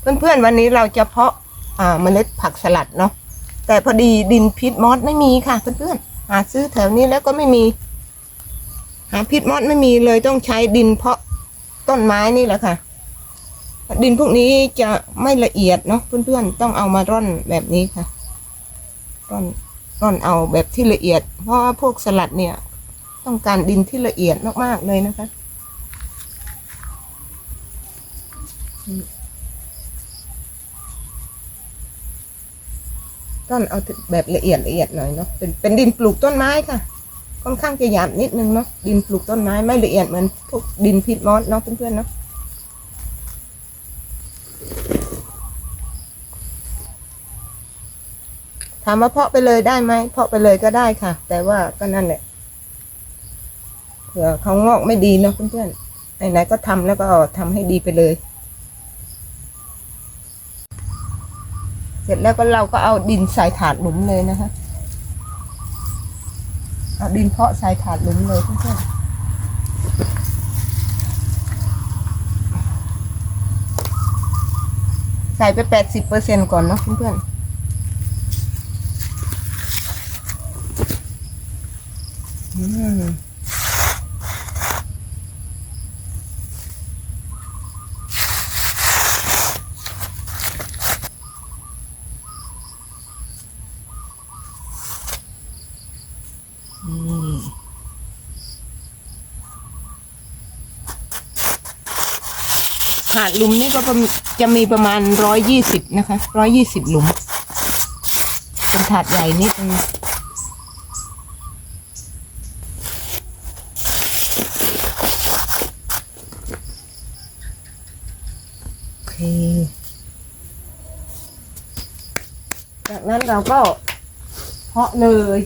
เพื่อนๆวันนี้เราจะเพาะอ่าเมล็ดผักสลัดเนาะแต่พอดีดินพิษมอสไม่มีค่ะเพื่อนๆหาซื้อแถวนี้แล้วก็ไม่มี หาพิษมอสไม่มีเลยต้องใช้ดินเพาะต้นไม้นี่แหละค่ะ ดินพวกนี้จะไม่ละเอียดเนาะเพื่อนๆต้องเอามาร่อนแบบนี้ค่ะ ร่อนร่อนเอาแบบที่ละเอียด เพราะว่าพวกสลัดเนี่ย ต้องการดินที่ละเอียดมากๆเลยนะคะ ต้นเอาแบบละเอียดละเอียดหน่อยเนาะเป็นเป็นดินปลูกต้นไม้ค่ะ ค่อนข้างจะหยาบนิดนึงเนาะดินปลูกต้นไม้ไม่ละเอียดเหมือนพวกดินพิษมอสเนาะเพื่อนๆเนาะถามว่าเพาะไปเลยได้ไหมเพาะไปเลยก็ได้ค่ะ แต่ว่าก็นั่นแหละเผื่อเขางอกไม่ดีเนาะเพื่อนๆไหนๆก็ทำแล้วก็ทำให้ดีไปเลย เส ร็จแล้วก็เราก็เอาดินใส่ถาดหลุมเลยนะคะเอาดินเพาะใส่ถาดหลุมเลยเพื่อนๆใส่ไปแปดสิบเปอร์เซ็นก่อนเนาะเพื่อนๆอืม ถาดหลุมนี่ก็ประมจะมีประมาณร้อยยี่สิบนะคะร้อยยี่สิบหลุม เป็นถาดใหญ่นิดนึงโอเค จากนั้นเราก็เพาะเลย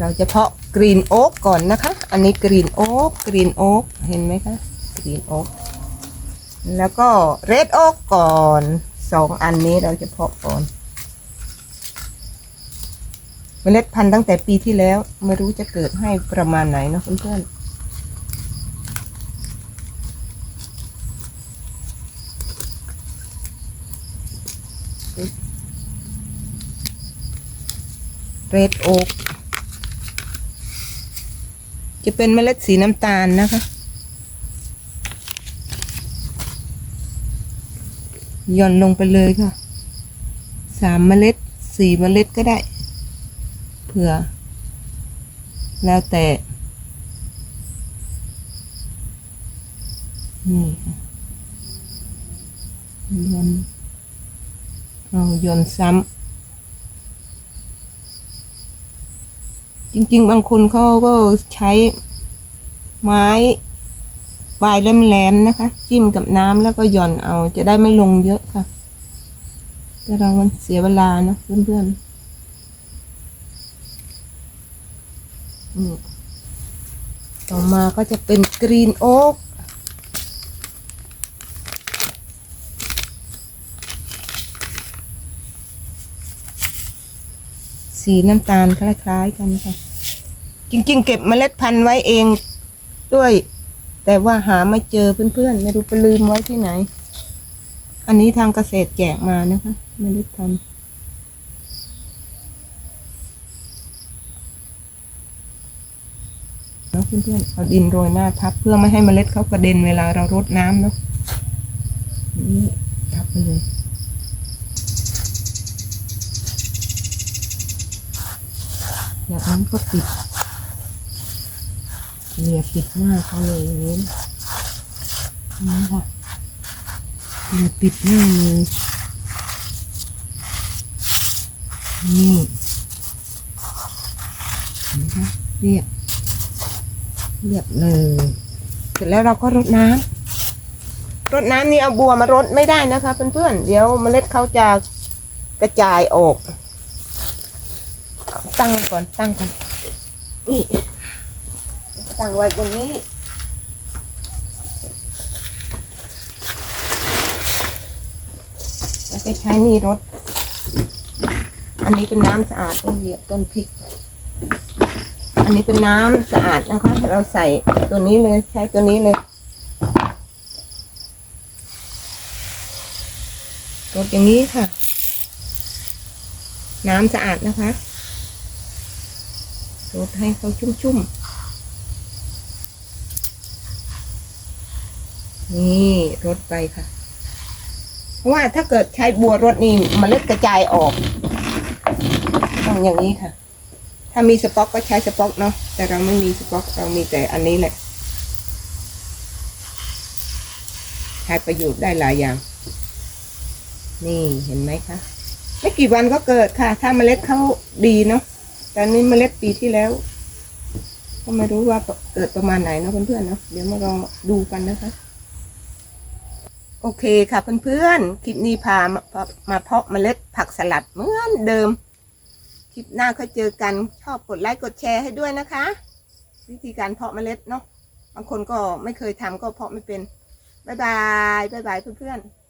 เราจะเพาะกรีนโอ๊กก่อนนะคะ อันนี้กรีนโอ๊กกรีนโอ๊กเห็นไหมคะกรีนโอ๊กแล้วก็เรดโอ๊กก่อนสองอันนี้เราจะเพาะก่อนเมล็ดพันธุ์ตั้งแต่ปีที่แล้ว ไม่รู้จะเกิดให้ประมาณไหนเนาะเพื่อนๆเรดโอ๊ก จะเป็นเมล็ดสีน้ำตาลนะคะ หย่อนลงไปเลยค่ะ สามเมล็ดสี่เมล็ดก็ได้ เผื่อ แล้วแต่นี่ค่ะหย่อนเราหย่อนซ้ำ จริง ๆ บางคนเขาก็ใช้ไม้ปลายแหลมๆนะคะ จิ้มกับน้ำแล้วก็หย่อนเอา จะได้ไม่ลงเยอะค่ะ แต่เรามันเสียเวลาเนะเพื่อนๆอืมต่อมาก็จะเป็นกรีนโอ๊ก สีน้ำตาลคล้ายๆกันค่ะ จริง ๆ เก็บเมล็ดพันธุ์ไว้เองด้วย แต่ว่าหาไม่เจอเพื่อนๆ ไม่รู้ไปลืมไว้ที่ไหน อันนี้ทางเกษตรแจกมานะคะเมล็ดพันธุ์เนาะเพื่อนๆเอาดินโรยหน้าทับ เพื่อไม่ให้เมล็ดเขากระเด็นเวลาเรารดน้ำเนาะนี่ทับไปเลย จากนั้นก็ปิดเหลียปิดหน้าเขาเลยนี้นี่ค่ะเหลียปิดหน้าเลยนี่เห็นะคะเรียบเรียบเลยเสร็จแล้วเราก็รดน้ำรดน้ำนี่เอาบัวมารดไม่ได้นะคะเพื่อนๆเดี๋ยวเมล็ดเขาจะกระจายออก ตั้งก่อนตั้งก่อนนี่ตั้งไว้ตรงนี้แล้วก็ใช้นี่รถ อันนี้เป็นน้ำสะอาดต้นเหยียบต้นพริก อันนี้เป็นน้ำสะอาดนะคะเราใส่ตัวนี้เลยใช้ตัวนี้เลยรดอย่างนี้ค่ะ น้ำสะอาดนะคะ รดให้เขาชุ่มๆ นี่รดไปค่ะ เพราะว่าถ้าเกิดใช้บัวรดนี่เมล็ดกระจายออกต้องอย่างนี้ค่ะ ถ้ามีสป็อกก็ใช้สป็อกเนาะแต่เราไม่มีสป็อกเรามีแต่อันนี้แหละ ใช้ประโยชน์ได้หลายอย่าง นี่เห็นไหมคะไม่กี่วันก็เกิดค่ะ ถ้าเมล็ดเขาดีเนาะ แต่อันนี้เมล็ดปีที่แล้ว ก็ไม่รู้ว่าเกิดประมาณไหนนะเพื่อนๆเนาะเดี๋ยวมารองดูกันนะคะ โอเคค่ะเพื่อนๆคลิปนี้พามามาเพาะเมล็ดผักสลัดเหมือนเดิม คลิปหน้าค่อยเจอกันชอบกดไลค์กดแชร์ให้ด้วยนะคะ วิธีการเพาะเมล็ดเนาะบางคนก็ไม่เคยทำก็เพาะไม่เป็นบายบายบายบายเพื่อนๆ